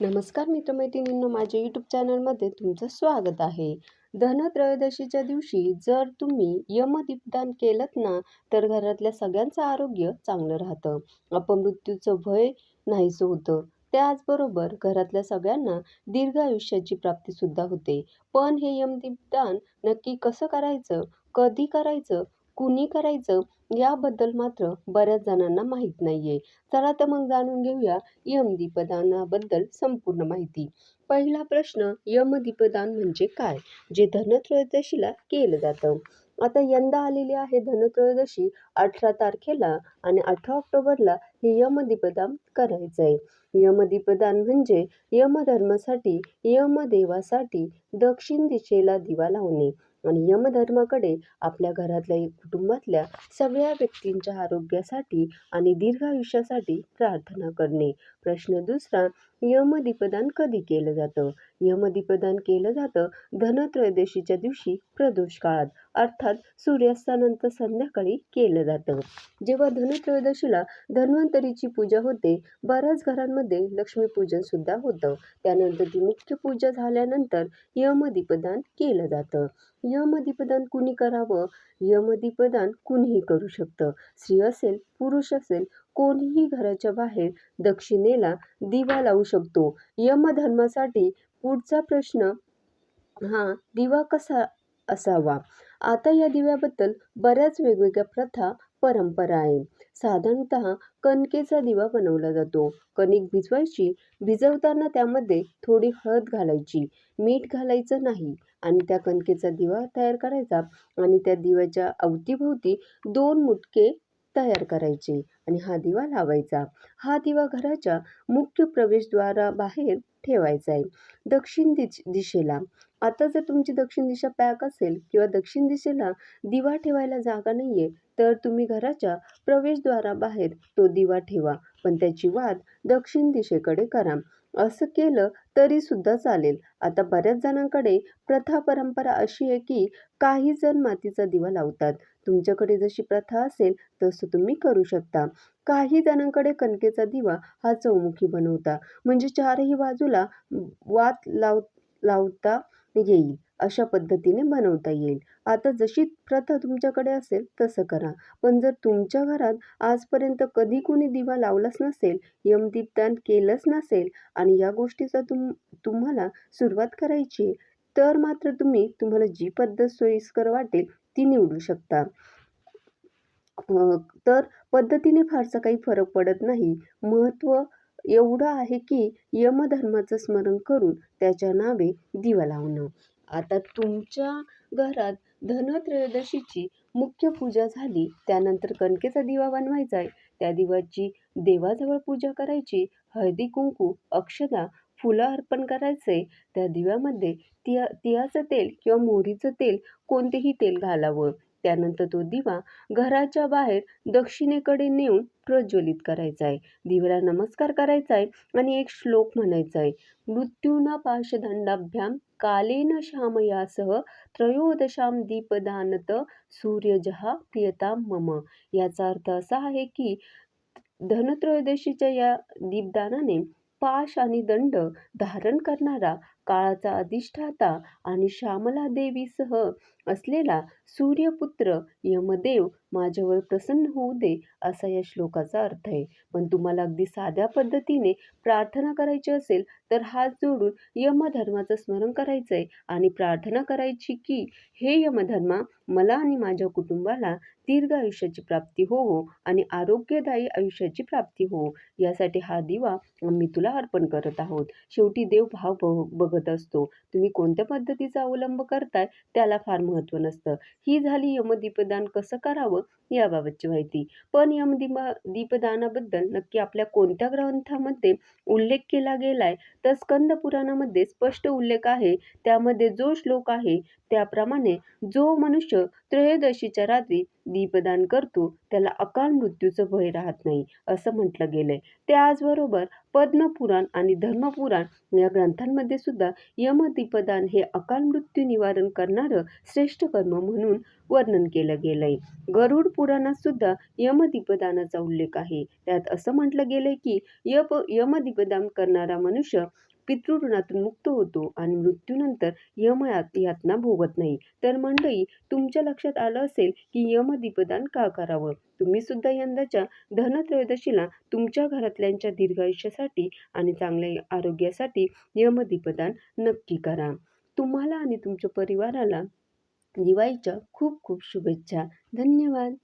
नमस्कार मित्रमैत्रिणींनो माझ्या यूट्यूब चॅनलमध्ये तुमचं स्वागत आहे. धनत्रयोदशीच्या दिवशी जर तुम्ही यमदीपदान केलं ना तर घरातल्या सगळ्यांचं आरोग्य चांगलं राहतं. अपमृत्यूचं भय नाहीसं होतं. त्याचबरोबर घरातल्या सगळ्यांना दीर्घ आयुष्याची प्राप्तीसुद्धा होते. पण हे यमदीपदान नक्की कसं करायचं? कधी करायचं? कुणी करायचं याबद्दल मात्र बऱ्याच जणांना माहीत नाही आहे चला तर मग जाणून घेऊया यमदीपदानाबद्दल संपूर्ण माहिती. पहिला प्रश्न यमदीपदान म्हणजे काय? जे धनत्रयोदशीला केलं जातं. आता यंदा आलेली आहे धनत्रयोदशी अठरा तारखेला आणि अठरा ऑक्टोबरला हे यमदीपदान करायचं आहे यमदीपदान म्हणजे यमधर्मासाठी यमदेवासाठी दक्षिण दिशेला दिवा लावणे. आणि यमधर्माकडे आपल्या घरातल्या कुटुंबातल्या सगळ्या व्यक्तींच्या आरोग्यासाठी आणि दीर्घ आयुष्यासाठी प्रार्थना करणे. प्रश्न दुसरा यमदीपदान कधी केलं जातं? यमदीपदान केलं जातं धनत्रयोदशीच्या दिवशी प्रदोष काळात अर्थात सूर्यास्तानंतर संध्याकाळी केलं जातं. जेव्हा धनत्रयोदशीला धन्वंतरीची पूजा होते बऱ्याच घरांमध्ये लक्ष्मीपूजन सुद्धा होतं. त्यानंतर ती मुख्य पूजा झाल्यानंतर यमदीपदान केलं जातं. यमदीपदान कुणी करावं? यमदीपदान कुणीही करू शकतं. स्त्री असेल पुरुष असेल कोणीही घराच्या बाहेर दक्षिणेला दिवा लावू शकतो. यमधर्मासाठी पुढचा प्रश्न हा दिवा कसा असावा? आता या दिव्याबद्दल बऱ्याच वेगवेगळ्या प्रथा परंपरा आहे. साधारणतः कणकेचा दिवा बनवला जातो. कणिक भिजवायची भिजवताना त्यामध्ये थोडी हळद घालायची. मीठ घालायचं नाही. आणि त्या कणकेचा दिवा तयार करायचा. आणि त्या दिव्याच्या अवतीभोवती दोन मुटके तयार करायची आणि हा दिवा लावायचा. हा दिवा घराच्या मुख्य प्रवेशद्वाराबाहेर ठेवायचा आहे. दक्षिण दिश दिशेला. आता जर तुमची दक्षिण दिशा पॅक असेल किंवा दक्षिण दिशेला दिवा ठेवायला जागा नाही आहे तर तुम्ही घराच्या प्रवेशद्वाराबाहेर तो दिवा ठेवा. पण त्याची वाद दक्षिण दिशेकडे करा. असं केलं तरीसुद्धा चालेल. आता बऱ्याच जणांकडे प्रथा परंपरा अशी आहे की काही जण मातीचा दिवा लावतात. तुमच्याकडे जशी प्रथा असेल तसं तुम्ही करू शकता. काही जणांकडे कणकेचा दिवा हा चौमुखी बनवता. म्हणजे चारही बाजूला वात लाव लावता येईल अशा पद्धतीने बनवता येईल. आता जशी प्रथा तुमच्याकडे असेल तसं करा. पण जर तुमच्या घरात आजपर्यंत कधी कोणी दिवा लावलाच नसेल यमदीपदान केलंच नसेल आणि या गोष्टीचा तुम तुम्हाला सुरुवात करायची तर मात्र तुम्ही तुम्हाला जी पद्धत सोयीस्कर वाटेल ती निवडू शकता. तर पद्धतीने फारसा काही फरक पडत नाही. महत्त्व एवढं आहे की यमधर्माचं स्मरण करून त्याच्या नावे दिवा लावणं. आता तुमच्या घरात धनत्रयोदशीची मुख्य पूजा झाली त्यानंतर कणकेचा दिवा बनवायचा आहे त्या दिवाची देवाजवळ पूजा करायची हळदी कुंकू अक्षदा फुलं अर्पण करायचे त्या दिव्यामध्ये तिया तिळाचं तेल किंवा मोहरीचं तेल कोणतेही तेल घालावं. त्यानंतर तो दिवा घराच्या बाहेर दक्षिणेकडे नेऊन प्रज्वलित करायचा आहे. दिव्याला नमस्कार करायचा आहे आणि एक श्लोक म्हणायचा आहे. मृत्यूना पाशदंडाभ्याम कालेन श्यामयासह त्रयोदशाम दीपदानत सूर्यजहा प्रियताम मम. याचा अर्थ असा आहे की धनत्रयोदशीच्या या दीपदानाने पाश आणि दंड धारण करणारा काळाचा अधिष्ठाता आणि श्यामला देवीसह असलेला सूर्यपुत्र यमदेव माझ्यावर प्रसन्न होऊ दे असा या श्लोकाचा अर्थ आहे. पण तुम्हाला अगदी साध्या पद्धतीने प्रार्थना करायची असेल तर हात जोडून यमधर्माचं स्मरण करायचं आहे आणि प्रार्थना करायची की हे यमधर्मा मला आणि माझ्या कुटुंबाला दीर्घ आयुष्याची प्राप्ती होवो आणि आरोग्यदायी आयुष्याची प्राप्ती हो यासाठी हा दिवा आम्ही तुला अर्पण करत आहोत. शेवटी देव भाव बघत असतो. तुम्ही कोणत्या पद्धतीचा अवलंब करताय त्याला फार महत्त्व नसतं. ही झाली यमदीपदान कसं करावं याबाबतची माहिती. पण यमदीपा दीपदानाबद्दल नक्की आपल्या कोणत्या ग्रंथामध्ये उल्लेख केला गेलाय? तर स्कंद पुराणामध्ये स्पष्ट उल्लेख आहे. त्यामध्ये जो श्लोक आहे त्याप्रमाणे जो मनुष्य त्रयोदशीच्या रात्री दीपदान करतो त्याला अकाल मृत्यूचं भय राहत नाही असं म्हटलं गेलंय. त्याचबरोबर पद्मपुराण आणि धर्मपुराण या ग्रंथांमध्ये सुद्धा यमदीपदान हे अकाल मृत्यू निवारण करणारं श्रेष्ठ कर्म म्हणून वर्णन केलं गेलंय. गरुड पुराणात सुद्धा यमदीपदानाचा उल्लेख आहे. त्यात असं म्हटलं गेलंय की यप यमदीपदान करणारा मनुष्य पितृऋणातून मुक्त होतो आणि मृत्यूनंतर यमयात यातना भोगत नाही. तर मंडळी तुमच्या लक्षात आलं असेल की यमदीपदान का करावं? तुम्ही सुद्धा यंदाच्या धनत्रयोदशीला तुमच्या घरातल्यांच्या दीर्घायुष्यासाठी आणि चांगल्या आरोग्यासाठी यमदीपदान नक्की करा. तुम्हाला आणि तुमच्या परिवाराला दिवाळीच्या खूप खूप शुभेच्छा. धन्यवाद.